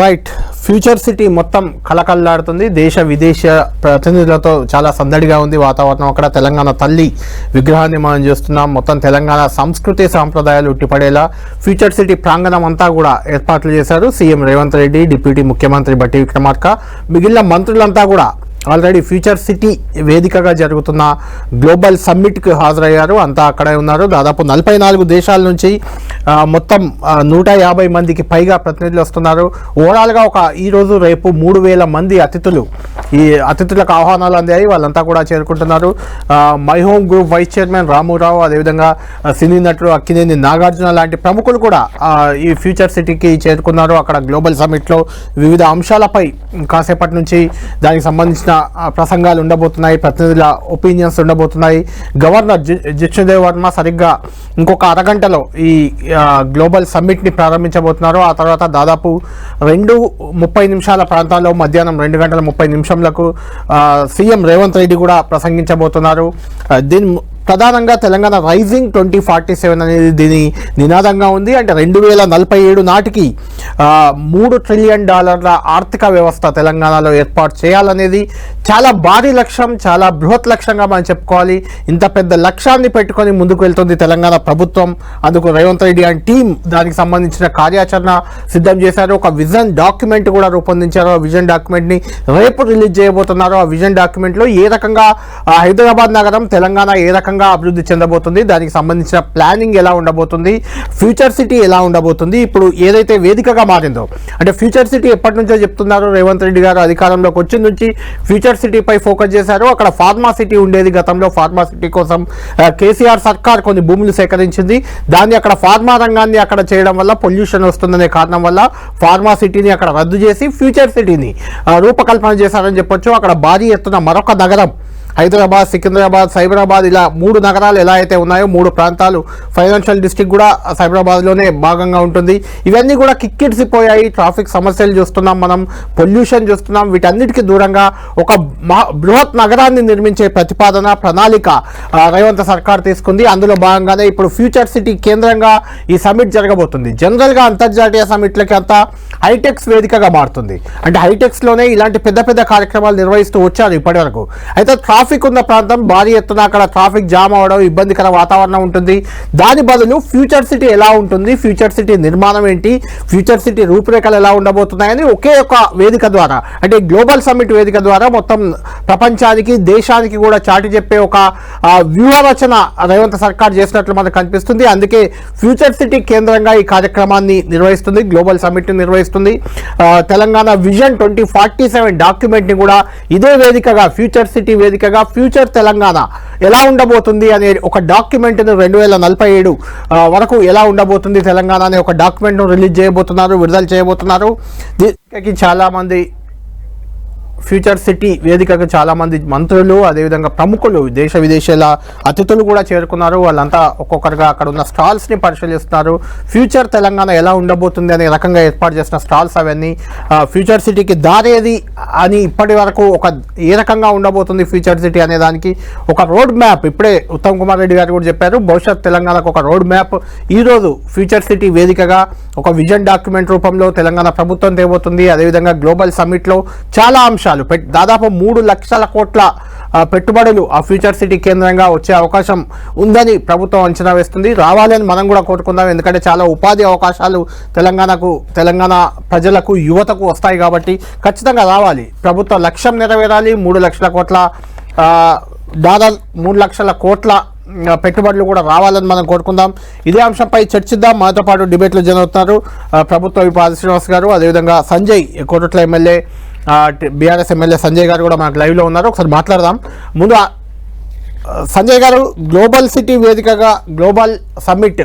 Right future city మొత్తం కళకళలాడుతుంది. దేశ విదేశ ప్రతినిధులతో చాలా సందడిగా ఉంది వాతావరణం. అక్కడ తెలంగాణ తల్లి విగ్రహాన్ని మనం చేస్తున్నాం. మొత్తం తెలంగాణ సంస్కృతి సాంప్రదాయాలు ఉట్టిపడేలా ఫ్యూచర్ సిటీ ప్రాంగణం అంతా కూడా ఏర్పాట్లు చేశారు. సీఎం రేవంత్ రెడ్డి డిప్యూటీ ముఖ్యమంత్రి బట్టి విక్రమార్క. మిగిలిన మంత్రులంతా కూడా ఆల్రెడీ ఫ్యూచర్ సిటీ వేదికగా జరుగుతున్న గ్లోబల్ సమ్మిట్కి హాజరయ్యారు. అంతా అక్కడే ఉన్నారు. దాదాపు నలభై నాలుగు దేశాల నుంచి మొత్తం నూట యాభై మందికి పైగా ప్రతినిధులు వస్తున్నారు. ఓవరాల్గా ఒక ఈరోజు రేపు మూడు వేల మంది అతిథులు ఈ అతిథులకు ఆహ్వానాలు అందాయి. వాళ్ళంతా కూడా చేరుకుంటున్నారు. My Home Group vice chairman Ramu Rao అదేవిధంగా సినీ నటుడు అక్కినేని నాగార్జున లాంటి ప్రముఖులు కూడా ఈ ఫ్యూచర్ సిటీకి చేరుకున్నారు. అక్కడ గ్లోబల్ సమ్మిట్లో వివిధ అంశాలపై కాసేపటి నుంచి దానికి సంబంధించిన ప్రసంగాలు ఉండబోతున్నాయి ప్రతినిధుల ఒపీనియన్స్ ఉండబోతున్నాయి. గవర్నర్ జి జిష్ణుదేవ్ వర్మ సరిగ్గా ఇంకొక అరగంటలో ఈ గ్లోబల్ సమ్మిట్ని ప్రారంభించబోతున్నారు. ఆ తర్వాత దాదాపు రెండు ముప్పై నిమిషాల ప్రాంతాల్లో మధ్యాహ్నం రెండు గంటల ముప్పై నిమిషంలకు సీఎం రేవంత్ రెడ్డి కూడా ప్రసంగించబోతున్నారు. దీని ప్రధానంగా Telangana rising twenty forty seven అనేది దీని నినాదంగా ఉంది. అంటే రెండు వేల నలభై ఏడు నాటికి మూడు ట్రిలియన్ డాలర్ల ఆర్థిక వ్యవస్థ తెలంగాణలో ఏర్పాటు చేయాలనేది చాలా భారీ లక్ష్యం చాలా బృహత్ లక్ష్యంగా మనం చెప్పుకోవాలి. ఇంత పెద్ద లక్ష్యాన్ని పెట్టుకొని ముందుకు వెళ్తుంది తెలంగాణ ప్రభుత్వం. అందుకు రేవంత్ రెడ్డి అండ్ టీం దానికి సంబంధించిన కార్యాచరణ సిద్ధం చేశారు. ఒక విజన్ డాక్యుమెంట్ కూడా రూపొందించారు. ఆ విజన్ డాక్యుమెంట్ని రేపు రిలీజ్ చేయబోతున్నారు. ఆ విజన్ డాక్యుమెంట్లో ఏ రకంగా హైదరాబాద్ నగరం తెలంగాణ ఏ రకంగా అభివృద్ధి చెందబోతుంది. దానికి సంబంధించిన ప్లానింగ్ ఎలా ఉండబోతుంది? ఫ్యూచర్ సిటీ ఎలా ఉండబోతుంది? ఇప్పుడు ఏదైతే వేదికగా మారిందో అంటే ఫ్యూచర్ సిటీ ఎప్పటి నుంచో చెప్తున్నారు రేవంత్ రెడ్డి గారు అధికారంలోకి వచ్చిన నుంచి ఫ్యూచర్ సిటీపై ఫోకస్ చేశారు. అక్కడ ఫార్మా సిటీ ఉండేది గతంలో. ఫార్మా సిటీ కోసం కేసీఆర్ సర్కార్ కొన్ని భూములు సేకరించింది. దాన్ని అక్కడ ఫార్మా రంగాన్ని అక్కడ చేయడం వల్ల పొల్యూషన్ వస్తుందనే కారణం వల్ల ఫార్మా సిటీని అక్కడ రద్దు చేసి ఫ్యూచర్ సిటీని రూపకల్పన చేశారని చెప్పొచ్చు. అక్కడ భారీ ఎత్తున మరొక నగరం హైదరాబాద్ సికింద్రాబాద్ సైబరాబాద్ ఇలా మూడు నగరాలు ఎలా అయితే ఉన్నాయో మూడు ప్రాంతాలు ఫైనాన్షియల్ డిస్ట్రిక్ట్ కూడా సైబరాబాద్లోనే భాగంగా ఉంటుంది. ఇవన్నీ కూడా కిక్కిడిసిపోయాయి ట్రాఫిక్ సమస్యలు చూస్తున్నాం మనం పొల్యూషన్ చూస్తున్నాం. వీటన్నిటికీ దూరంగా ఒక బృహత్ నగరాన్ని నిర్మించే ప్రతిపాదన ప్రణాళిక రేవంత్ సర్కార్ తీసుకుంది. అందులో భాగంగానే ఇప్పుడు ఫ్యూచర్ సిటీ కేంద్రంగా ఈ సమిట్ జరగబోతుంది. జనరల్గా అంతర్జాతీయ సమిట్లకి అంతా హైటెక్స్ వేదికగా మారుతుంది. అంటే హైటెక్స్లోనే ఇలాంటి పెద్ద పెద్ద కార్యక్రమాలు నిర్వహిస్తూ వచ్చారు ఇప్పటివరకు అయితే ట్రాఫిక్ ట్రాఫిక్ ఉన్న ప్రాంతం భారీ ఎత్తున అక్కడ ట్రాఫిక్ జామ్ అవడం ఇబ్బందికర వాతావరణం ఉంటుంది. దాని బదులు ఫ్యూచర్ సిటీ ఎలా ఉంటుంది? ఫ్యూచర్ సిటీ నిర్మాణం ఏంటి? ఫ్యూచర్ సిటీ రూపురేఖలు ఎలా ఉండబోతున్నాయని ఒకే ఒక వేదిక ద్వారా అంటే గ్లోబల్ సమ్మిట్ వేదిక ద్వారా మొత్తం ప్రపంచానికి దేశానికి కూడా చాటి చెప్పే ఒక వ్యూహరచన వ్యూహ రచన రేవంత్ సర్కార్ చేసినట్లు మనకు కనిపిస్తుంది. అందుకే ఫ్యూచర్ సిటీ కేంద్రంగా ఈ కార్యక్రమాన్ని నిర్వహిస్తుంది గ్లోబల్ సమ్మిట్ నిర్వహిస్తుంది. Telangana vision twenty forty seven డాక్యుమెంట్ని కూడా ఇదే వేదికగా ఫ్యూచర్ సిటీ వేదికగా ఫ్యూచర్ తెలంగాణ ఎలా ఉండబోతుంది అనే ఒక డాక్యుమెంట్ను రెండు వేల నలభై ఏడు వరకు ఎలా ఉండబోతుంది తెలంగాణ అనే ఒక డాక్యుమెంట్ను రిలీజ్ చేయబోతున్నారు విడుదల చేయబోతున్నారు. దీనికి చాలామంది ఫ్యూచర్ సిటీ వేదికకు చాలామంది మంత్రులు అదేవిధంగా ప్రముఖులు దేశ విదేశాల అతిథులు కూడా చేరుకున్నారు. వాళ్ళంతా ఒక్కొక్కరుగా అక్కడ ఉన్న స్టాల్స్ని పరిశీలిస్తున్నారు. ఫ్యూచర్ తెలంగాణ ఎలా ఉండబోతుంది అనే రకంగా ఏర్పాటు చేసిన స్టాల్స్ అవన్నీ ఫ్యూచర్ సిటీకి దారేది అని ఇప్పటి వరకు ఒక ఏ రకంగా ఉండబోతుంది ఫ్యూచర్ సిటీ అనే దానికి ఒక రోడ్ మ్యాప్. ఇప్పుడే ఉత్తమ్ కుమార్ రెడ్డి గారు కూడా చెప్పారు భవిష్యత్ తెలంగాణకు ఒక రోడ్ మ్యాప్. ఈరోజు ఫ్యూచర్ సిటీ వేదికగా ఒక విజన్ డాక్యుమెంట్ రూపంలో తెలంగాణ ప్రభుత్వం తేబోతుంది. అదేవిధంగా గ్లోబల్ సమ్మిట్లో చాలా అంశాలు పెట్- దాదాపు మూడు లక్షల కోట్ల పెట్టుబడులు ఆ ఫ్యూచర్ సిటీ కేంద్రంగా వచ్చే అవకాశం ఉందని ప్రభుత్వం అంచనా వేస్తుంది. రావాలని మనం కూడా కోరుకుందాం. ఎందుకంటే చాలా ఉపాధి అవకాశాలు తెలంగాణకు తెలంగాణ ప్రజలకు యువతకు వస్తాయి కాబట్టి ఖచ్చితంగా రావాలి. ప్రభుత్వ లక్ష్యం నెరవేరాలి. మూడు లక్షల కోట్ల ఆ, దాదాపు మూడు లక్షల కోట్ల పెట్టుబడులు కూడా రావాలని మనం కోరుకుందాం. ఇదే అంశంపై చర్చిద్దాం. మనతో పాటు డిబేట్లు జరుగుతున్నారు ప్రభుత్వ పాద శ్రీనివాస్ గారు. అదేవిధంగా Sanjay కోటట్ల MLA BRS MLA Sanjay garu కూడా మనకు లైవ్లో ఉన్నారు. ఒకసారి మాట్లాడదాం. ముందు సంజయ్ గారు గ్లోబల్ సిటీ వేదికగా గ్లోబల్ సమ్మిట్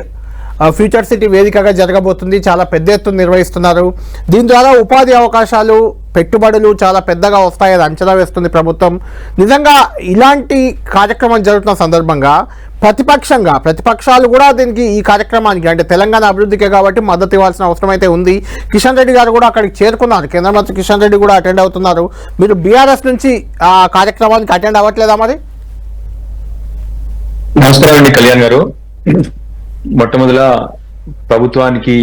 ఫ్యూచర్ సిటీ వేదికగా జరగబోతుంది. చాలా పెద్ద ఎత్తున నిర్వహిస్తున్నారు. దీని ద్వారా ఉపాధి అవకాశాలు పెట్టుబడులు చాలా పెద్దగా వస్తాయని అంచనా వేస్తుంది ప్రభుత్వం. నిజంగా ఇలాంటి కార్యక్రమం జరుగుతున్న సందర్భంగా ప్రతిపక్షంగా ప్రతిపక్షాలు కూడా దీనికి ఈ కార్యక్రమానికి అంటే తెలంగాణ అభివృద్ధికే కాబట్టి మద్దతు ఇవ్వాల్సిన అవసరం అయితే ఉంది. కిషన్ రెడ్డి గారు కూడా అక్కడికి చేరుకున్నారు. కేంద్ర మంత్రి కిషన్ రెడ్డి కూడా అటెండ్ అవుతున్నారు. మీరు బీఆర్ఎస్ నుంచి ఆ కార్యక్రమానికి అటెండ్ అవ్వట్లేదా మరి? నమస్కారం అండి కళ్యాణ్ గారు. మొట్టమొదల ప్రభుత్వానికి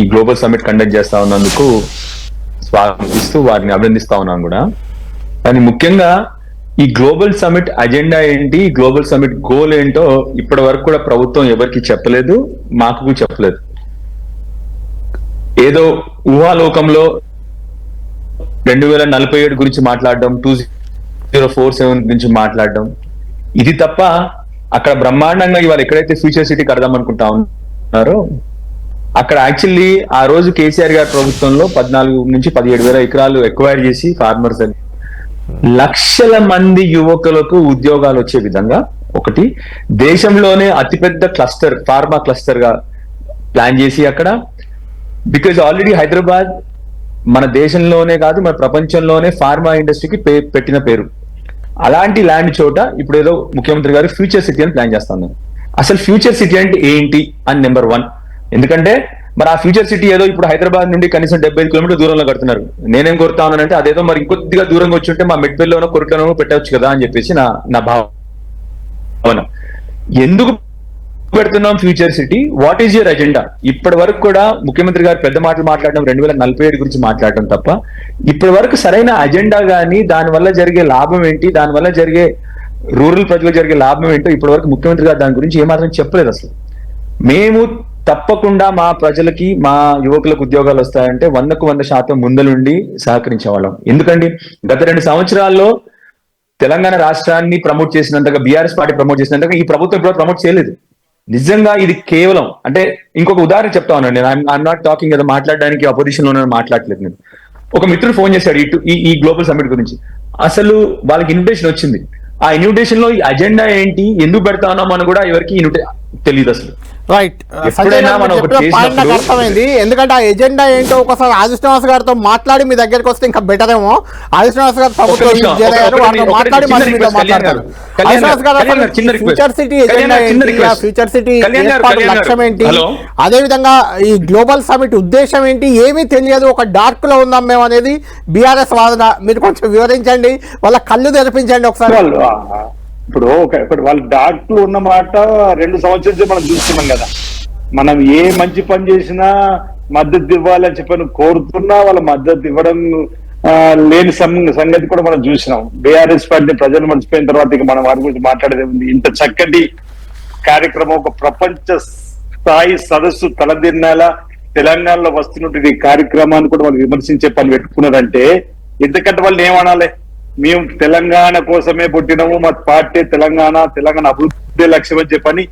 ఈ గ్లోబల్ సమ్మిట్ కండక్ట్ చేస్తా ఉన్నందుకు స్వాగతిస్తూ వారిని అభినందిస్తా ఉన్నాను కూడా. కానీ ముఖ్యంగా ఈ గ్లోబల్ సమిట్ అజెండా ఏంటి గ్లోబల్ సమిట్ గోల్ ఏంటో ఇప్పటి వరకు కూడా ప్రభుత్వం ఎవరికి చెప్పలేదు మాకు చెప్పలేదు. ఏదో ఊహాలోకంలో రెండు వేల నలభై ఏడు గురించి మాట్లాడడం టూ జీరో ఫోర్ సెవెన్ గురించి మాట్లాడడం. ఇది తప్ప అక్కడ బ్రహ్మాండంగా ఇవాళ ఎక్కడైతే ఫ్యూచర్ సిటీ కడదాం అనుకుంటా ఉన్నారో అక్కడ యాక్చువల్లీ ఆ రోజు కేసీఆర్ గారి ప్రభుత్వంలో పద్నాలుగు నుంచి పదిహేడు వేల ఎకరాలు ఎక్వైర్ చేసి ఫార్మర్స్ అని. లక్షల మంది యువకులకు ఉద్యోగాలు వచ్చే విధంగా ఒకటి దేశంలోనే అతిపెద్ద క్లస్టర్ ఫార్మా క్లస్టర్గా ప్లాన్ చేసి అక్కడ బికాజ్ ఆల్రెడీ హైదరాబాద్ మన దేశంలోనే కాదు మన ప్రపంచంలోనే ఫార్మా ఇండస్ట్రీకి పే- పెట్టిన పేరు. అలాంటి ల్యాండ్ చోట ఇప్పుడు ఏదో ముఖ్యమంత్రి గారు ఫ్యూచర్ సిటీ అని ప్లాన్ చేస్తాను. అసలు ఫ్యూచర్ సిటీ అంటే ఏంటి? అని నెంబర్ వన్ ఎందుకంటే మరి ఆ ఫ్యూచర్ సిటీ ఏదో ఇప్పుడు హైదరాబాద్ నుండి కనీసం డెబ్బై ఐదు కిలోమీటర్ దూరంలో కడుతున్నారు. నేనేం కోరుతా ఉన్నానంటే అదేదో మరి ఇంకొద్దిగా దూరంగా వచ్చి ఉంటే మా మెట్పల్లిలోనో కొరట్లోనో పెట్టవచ్చు కదా అని చెప్పేసి నా నా భావన. ఎందుకు పెడుతున్నాం future city? What is your agenda ఇప్పటి వరకు కూడా ముఖ్యమంత్రి గారు పెద్ద మాటలు మాట్లాడడం రెండు వేల నలభై ఏడు గురించి మాట్లాడడం తప్ప ఇప్పటి వరకు సరైన అజెండా కానీ దాని వల్ల జరిగే లాభం ఏంటి దాని వల్ల జరిగే రూరల్ ప్రజలకు జరిగే లాభం ఏంటో ఇప్పటి వరకు ముఖ్యమంత్రి గారు దాని గురించి ఏమాత్రం చెప్పలేదు అసలు. మేము తప్పకుండా మా ప్రజలకి మా యువకులకు ఉద్యోగాలు వస్తాయంటే వందకు వంద శాతం ముందలుండి సహకరించేవాళ్ళం. ఎందుకండి? గత రెండు సంవత్సరాల్లో తెలంగాణ రాష్ట్రాన్ని ప్రమోట్ చేసినంతగా బీఆర్ఎస్ పార్టీ ప్రమోట్ చేసినంతగా ఈ ప్రభుత్వం కూడా ప్రమోట్ చేయలేదు. నిజంగా ఇది కేవలం అంటే ఇంకొక ఉదాహరణ చెప్తా ఉన్నాను నేను. ఐఎమ్ నాట్ టాకింగ్ ఏదో మాట్లాడడానికి అపోజిషన్లో మాట్లాడలేదు నేను. ఒక మిత్రుడు ఫోన్ చేశాడు ఇటు ఈ ఈ గ్లోబల్ సమ్మిట్ గురించి. అసలు వాళ్ళకి ఇన్విటేషన్ వచ్చింది. ఆ ఇన్విటేషన్లో ఈ అజెండా ఏంటి ఎందుకు పెడతా ఉన్నాం అని కూడా ఎవరికి ఇన్విటే తెలియదు అసలు. రైట్ నాకు చేసినప్పుడు- అర్థమైంది. ఎందుకంటే ఆ ఎజెండా ఏంటో ఒకసారి ఆది శ్రీనివాస్ గారితో మాట్లాడి మీ దగ్గరికి వస్తే ఇంకా బెటర్ ఏమో ఆది శ్రీనివాస్ గారు మాట్లాడి. Future city agenda. Future city. లక్ష్యం ఏంటి. అదే విధంగా ఈ గ్లోబల్ సమిట్ ఉద్దేశం ఏంటి? ఏమీ తెలియదు. ఒక డార్క్లో ఉన్నాం మేము అనేది బీఆర్ఎస్ వాదన. మీరు కొంచెం వివరించండి. వాళ్ళ కళ్ళు తెరిపించండి ఒకసారి. ఇప్పుడు ఒక ఇప్పుడు వాళ్ళు డాక్టర్లు ఉన్న మాట రెండు సంవత్సరాల మనం చూస్తున్నాం కదా. మనం ఏ మంచి పని చేసినా మద్దతు ఇవ్వాలని చెప్పని కోరుతున్నా వాళ్ళ మద్దతు ఇవ్వడం లేని సంగతి కూడా మనం చూసినాం. బీఆర్ఎస్ పార్టీ ప్రజలు మర్చిపోయిన తర్వాత ఇక మనం వారి గురించి మాట్లాడేది ఉంది ఇంత చక్కటి కార్యక్రమం ఒక ప్రపంచ స్థాయి సదస్సు తలదిన్నాల తెలంగాణలో వస్తున్నటువంటి ఈ కార్యక్రమాన్ని కూడా వాళ్ళు విమర్శించే పని పెట్టుకున్నారంటే ఎందుకంటే వాళ్ళు ఏమనాలి మేము తెలంగాణ కోసమే పుట్టినాము మా పార్టీ తెలంగాణ తెలంగాణ అభివృద్ధి లక్ష్యం అని చెప్పని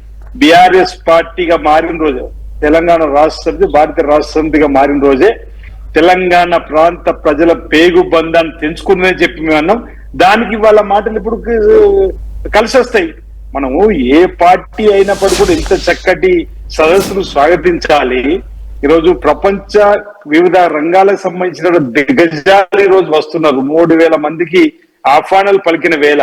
బీఆర్ఎస్ పార్టీగా మారిన రోజు తెలంగాణ రాష్ట్ర సమితి భారతీయ రాష్ట్ర సమితిగా మారిన రోజే తెలంగాణ ప్రాంత ప్రజల పేగు బంధాన్ని తెంచుకుందని చెప్పి మేము అన్నాం. దానికి వాళ్ళ మాటలు ఇప్పుడు కలిసి వస్తాయి. మనము ఏ పార్టీ అయినప్పటికీ కూడా ఇంత చక్కటి సదస్సును స్వాగతించాలి. ఈరోజు ప్రపంచ వివిధ రంగాలకు సంబంధించిన దిగ్గజాలు ఈరోజు రోజు వస్తున్నారు. మూడు వేల మందికి ఆహ్వానాలు పలికిన వేళ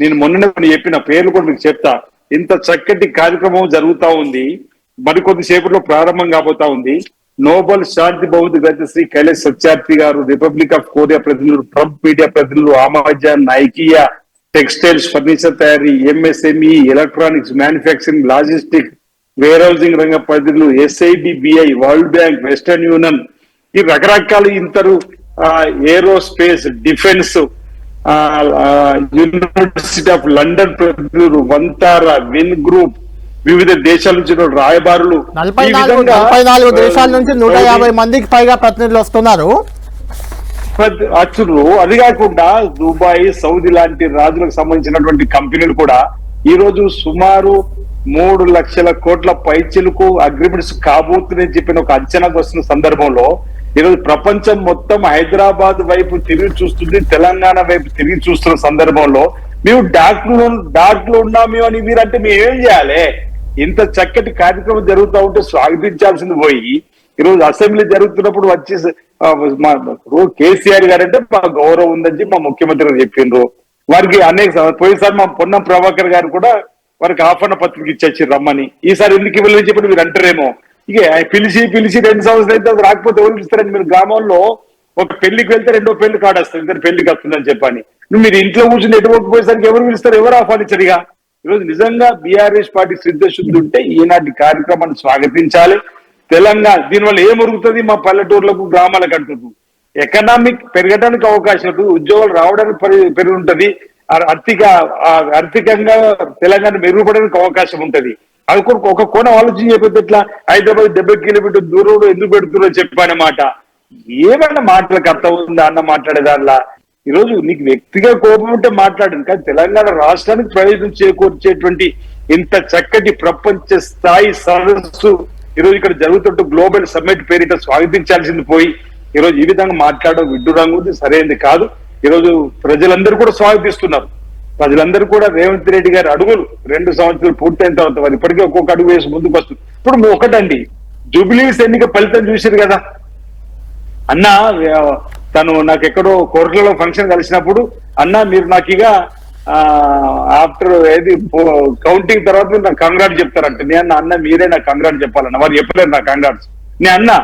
నేను మొన్న చెప్పిన పేర్లు కూడా మీకు చెప్తా. ఇంత చక్కటి కార్యక్రమం జరుగుతా ఉంది. మరికొద్ది సేపట్లో ప్రారంభం కాబోతా ఉంది. నోబెల్ శాంతి బౌద్ధ గతి Shri Kailash Satyarthi garu Republic of Korea ప్రతినిధులు ట్రంప్ మీడియా ప్రతినిధులు అమెజాన్ నైకియా టెక్స్టైల్స్ ఫర్నిచర్ తయారీ MSME electronics manufacturing logistic warehousing రంగ ప్రతినిధులు SIB BI World Bank Western Union ఈ రకరకాల ఇంతరు aerospace defence University of London ప్రతినిధులు వంతారా విన్ గ్రూప్ వివిధ దేశాల నుంచి రాయబారులు నలభై నాలుగు దేశాల నుంచి నూట యాభై మందికి పైగా ప్రతినిధులు వస్తున్నారు. అచ్చులు అది కాకుండా దుబాయ్ సౌదీ లాంటి రాజులకు సంబంధించినటువంటి కంపెనీలు కూడా ఈ రోజు సుమారు మూడు లక్షల కోట్ల పైచిలకు అగ్రిమెంట్స్ కాబోతున్నాయని చెప్పిన ఒక అంచనాకు వస్తున్న సందర్భంలో ఈరోజు ప్రపంచం మొత్తం హైదరాబాద్ వైపు తిరిగి చూస్తుంది తెలంగాణ వైపు తిరిగి చూస్తున్న సందర్భంలో మేము డాక్టర్లు డాక్టర్లు మేము అని మీరంటే మేము ఏం చేయాలి? ఇంత చక్కటి కార్యక్రమం జరుగుతూ ఉంటే స్వాగతించాల్సింది పోయి ఈరోజు అసెంబ్లీ జరుగుతున్నప్పుడు వచ్చి మా కేసీఆర్ గారు అంటే మా గౌరవం ఉందని చెప్పి మా ముఖ్యమంత్రి గారు చెప్పిండ్రు. వారికి అనేక పోయినసారి మా పొన్నం ప్రభాకర్ గారు కూడా వారికి ఆహ్వాన పత్రిక ఇచ్చేసి రమ్మని. ఈసారి ఎందుకు ఇవ్వలేదని చెప్పి మీరు అంటారేమో. ఇక పిలిచి పిలిచి రెండు సంవత్సరాలు అయితే అది రాకపోతే ఎవరు పిలుస్తారని మీరు గ్రామంలో ఒక పెళ్ళికి వెళ్తే రెండో పెళ్ళి కాడ వస్తుంది ఇద్దరు పెళ్ళికి వస్తుందని చెప్పని. నువ్వు మీరు ఇంట్లో కూర్చుని ఎటువంటి పోయేసరికి ఎవరు పిలుస్తారు? ఎవరు ఆహ్వానించరు ఇక? ఈరోజు నిజంగా బీఆర్ఎస్ పార్టీ సిద్ధశుద్ధి ఉంటే ఈనాటి కార్యక్రమాన్ని స్వాగతించాలి. తెలంగాణ దీనివల్ల ఏమొరుగుతుంది? మా పల్లెటూర్లకు గ్రామాలకు అంటుంది ఎకనామిక్ పెరగడానికి అవకాశం ఉద్యోగాలు రావడానికి పెరుగుంటది. ఆర్థిక ఆర్థికంగా తెలంగాణ మెరుగుపడడానికి అవకాశం ఉంటది. అది కూడా ఒక కోణం ఆలోచన చెప్పేది ఎట్లా? హైదరాబాద్ డెబ్బై కిలోమీటర్ దూరంలో ఎందుకు పెడుతున్నారో చెప్పానమాట. ఏమన్నా మాటలకు అర్థం ఉందా అన్న మాట్లాడేదానిలా? ఈరోజు నీకు వ్యక్తిగా కోపం ఉంటే మాట్లాడింది కానీ తెలంగాణ రాష్ట్రానికి ప్రయోజనం చేకూర్చేటువంటి ఇంత చక్కటి ప్రపంచ స్థాయి సదస్సు ఈరోజు ఇక్కడ జరుగుతున్న గ్లోబల్ సమ్మిట్ పేరిట స్వాగతించాల్సింది పోయి ఈరోజు ఈ విధంగా మాట్లాడడం విడ్డూరంగా ఉంది. సరైనది కాదు. ఈరోజు ప్రజలందరూ కూడా స్వాగతిస్తున్నారు. ప్రజలందరూ కూడా రేవంత్ రెడ్డి గారి అడుగులు రెండు సంవత్సరాలు పూర్తయిన తర్వాత వారు ఇప్పటికే ఒక్కొక్క అడుగు వేసి ముందుకు వస్తుంది ఇప్పుడు ఒకటండి జూబిలీస్ ఎన్నిక ఫలితం చూసారు కదా. అన్న తను నాకు ఎక్కడో కోర్టులలో ఫంక్షన్ కలిసినప్పుడు అన్న మీరు నాకు ఇక ఆఫ్టర్ ఏది కౌంటింగ్ తర్వాత నాకు కంగ్రాట్ చెప్తారంట. నేను అన్న మీరే నాకు కంగ్రాట్ చెప్పాలన్న. వారు చెప్పలేరు నా కంగ్రాట్స్. నేను అన్నా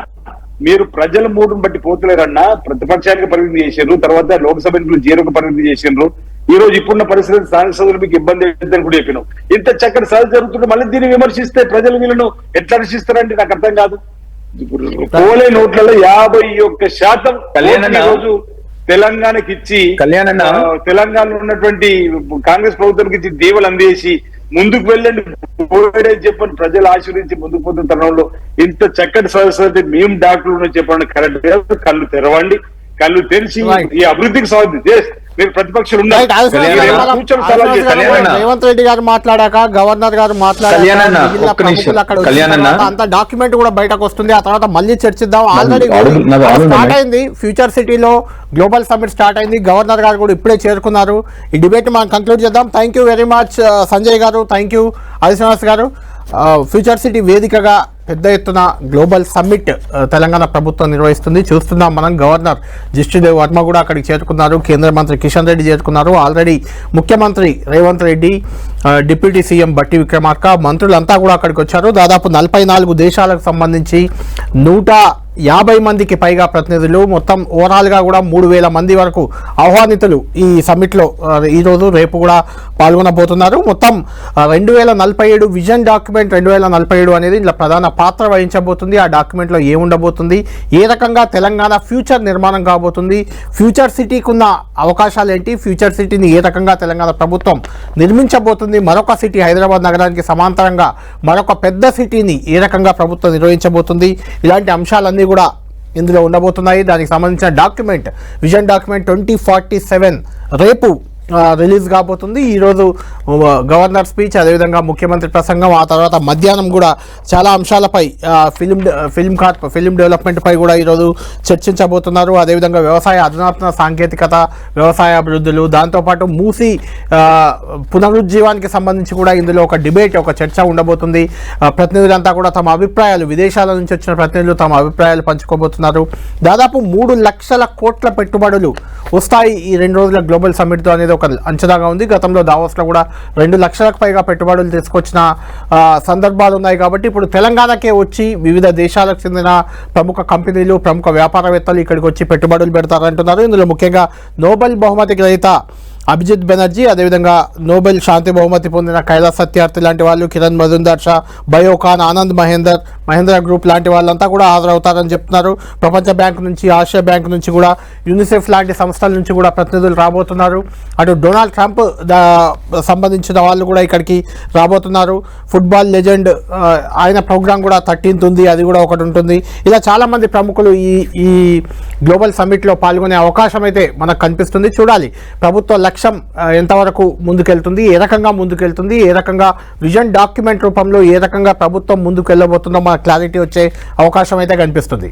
మీరు ప్రజల మూడుని బట్టి పోతలేరన్న ప్రతిపక్షానికి పరిమితి చేశారు తర్వాత లోక్సభ ఎన్నికలు జీరోకు పరిమితి చేసిండ్రు. ఈ రోజు ఇప్పుడున్న పరిస్థితి స్థానిక సభ్యులు మీకు ఇబ్బంది అవుతుందని కూడా చెప్పినాం ఇంత చక్కటి సభ జరుగుతుంటే మళ్ళీ దీన్ని విమర్శిస్తే ప్రజలు వీళ్ళను ఎట్లా హర్షిస్తారంటే నాకు అర్థం కాదు. పోలే నోట్లలో యాభై ఒక్క శాతం కళ్యాణ్ రోజు తెలంగాణకి ఇచ్చి తెలంగాణలో ఉన్నటువంటి కాంగ్రెస్ ప్రభుత్వానికి ఇచ్చి దీవెలు అందేసి ముందుకు వెళ్ళండి పోయాడే చెప్పని ప్రజలు ఆశీర్వించి ముందుకు పోతున్న తరుణంలో ఇంత చక్కటి సదస్సు అయితే మేము డాక్టర్లు చెప్పండి కరెక్ట్. కళ్ళు తెరవండి కళ్ళు తెరిచి. ఈ అభివృద్ధికి చేసి మీరు ప్రతిపక్షులు. రేవంత్ రెడ్డి గారు మాట్లాడాక గవర్నర్ గారు మాట్లాడాక కళ్యాణ్ అన్న, మిగిలిన ఒక్క నిమిషం. ప్రముఖులు అక్కడ వచ్చిన కళ్యాణ్ అన్న. తర్వాత అంత డాక్యుమెంట్ కూడా బయటకు వస్తుంది. ఆ తర్వాత మళ్ళీ చర్చిద్దాం. Already start. అయింది. ఫ్యూచర్ సిటీలో గ్లోబల్ సమ్మిట్ స్టార్ట్ అయింది. గవర్నర్ గారు కూడా ఇప్పుడే చేరుకున్నారు. ఈ డిబేట్ మనం కంక్లూడ్ చేద్దాం. Thank you very much Sanjay గారు. థ్యాంక్ యూ శ్రీనివాస్ గారు. ఫ్యూచర్ సిటీ వేదికగా పెద్ద ఎత్తున గ్లోబల్ సమ్మిట్ తెలంగాణ ప్రభుత్వం నిర్వహిస్తుంది. చూస్తున్నాం మనం గవర్నర్ జిష్ణుదేవ్ వర్మ కూడా అక్కడికి చేరుకున్నారు. కేంద్ర మంత్రి కిషన్ రెడ్డి చేరుకున్నారు. ఆల్రెడీ ముఖ్యమంత్రి రేవంత్ రెడ్డి డిప్యూటీ సీఎం బట్టి విక్రమార్క మంత్రులంతా కూడా అక్కడికి వచ్చారు. దాదాపు నలభై నాలుగు దేశాలకు సంబంధించి నూట యాభై మందికి పైగా ప్రతినిధులు మొత్తం ఓవరాల్గా కూడా మూడు వేల మంది వరకు ఆహ్వానితులు ఈ సమ్మిట్లో ఈరోజు రేపు కూడా పాల్గొనబోతున్నారు. మొత్తం రెండు వేల నలభై ఏడు విజన్ డాక్యుమెంట్ రెండు వేల నలభై ఏడు అనేది ఇలా ప్రధాన పాత్ర వహించబోతుంది ఆ డాక్యుమెంట్లో ఏముండబోతుంది ఏ రకంగా తెలంగాణ ఫ్యూచర్ నిర్మాణం కాబోతుంది ఫ్యూచర్ సిటీకి ఉన్న అవకాశాలు ఏంటి ఫ్యూచర్ సిటీని ఏ రకంగా తెలంగాణ ప్రభుత్వం నిర్మించబోతుంది మరొక సిటీ హైదరాబాద్ నగరానికి సమాంతరంగా మరొక పెద్ద సిటీని ఏ రకంగా ప్రభుత్వం నిర్వహించబోతుంది ఇలాంటి అంశాలన్నీ కూడా ఇందులో ఉండబోతున్నాయి. దానికి సంబంధించిన document vision document twenty forty seven రేపు రిలీజ్ కాబోతుంది. ఈరోజు గవర్నర్ స్పీచ్ అదేవిధంగా ముఖ్యమంత్రి ప్రసంగం ఆ తర్వాత మధ్యాహ్నం కూడా చాలా అంశాలపై ఫిలిం డె- ఫిలిం ఫిలిం డెవలప్మెంట్పై కూడా ఈరోజు చర్చించబోతున్నారు. అదేవిధంగా వ్యవసాయ అధునాతన సాంకేతికత వ్యవసాయ అభివృద్ధులు దాంతోపాటు మూసి పునరుజ్జీవానికి సంబంధించి కూడా ఇందులో ఒక డిబేట్ ఒక చర్చ ఉండబోతుంది. ప్రతినిధులంతా కూడా తమ అభిప్రాయాలు విదేశాల నుంచి వచ్చిన ప్రతినిధులు తమ అభిప్రాయాలు పంచుకోబోతున్నారు. దాదాపు మూడు లక్షల కోట్ల పెట్టుబడులు వస్తాయి ఈ రెండు రోజుల గ్లోబల్ సమ్మిట్తో అనేది ఒక అంచనాగా ఉంది. గతంలో దావోస్లో కూడా రెండు లక్షలకు పైగా పెట్టుబడులు తీసుకొచ్చిన సందర్భాలు ఉన్నాయి కాబట్టి ఇప్పుడు తెలంగాణకే వచ్చి వివిధ దేశాలకు చెందిన ప్రముఖ కంపెనీలు ప్రముఖ వ్యాపారవేత్తలు ఇక్కడికి వచ్చి పెట్టుబడులు పెడతారంటున్నారు ఇందులో ముఖ్యంగా నోబెల్ బహుమతి గ్రహీత అభిజిత్ బెనర్జీ అదేవిధంగా నోబెల్ శాంతి బహుమతి పొందిన కైలాస్ సత్యార్థి లాంటి వాళ్ళు కిరణ్ మజుందార్ షా బయోకాన్ ఆనంద్ మహేందర్ మహేంద్ర గ్రూప్ లాంటి వాళ్ళంతా కూడా హాజరవుతారని చెప్తున్నారు. ప్రపంచ బ్యాంక్ నుంచి ఆసియా బ్యాంక్ నుంచి కూడా యూనిసెఫ్ లాంటి సంస్థల నుంచి కూడా ప్రతినిధులు రాబోతున్నారు. అటు డొనాల్డ్ ట్రంప్ సంబంధించిన వాళ్ళు కూడా ఇక్కడికి రాబోతున్నారు. ఫుట్బాల్ లెజెండ్ ఆయన ప్రోగ్రాం కూడా థర్టీన్త్ ఉంది అది కూడా ఒకటి ఉంటుంది. ఇలా చాలామంది ప్రముఖులు ఈ ఈ గ్లోబల్ సమ్మిట్లో పాల్గొనే అవకాశం అయితే మనకు కనిపిస్తుంది. చూడాలి ప్రభుత్వ లక్ష్యం ఎంతవరకు ముందుకెళ్తుంది ఏ రకంగా ముందుకెళ్తుంది ఏ రకంగా విజన్ డాక్యుమెంట్ రూపంలో ఏ రకంగా ప్రభుత్వం ముందుకు వెళ్ళబోతుందో మనకు క్లారిటీ వచ్చే అవకాశం అయితే కనిపిస్తుంది.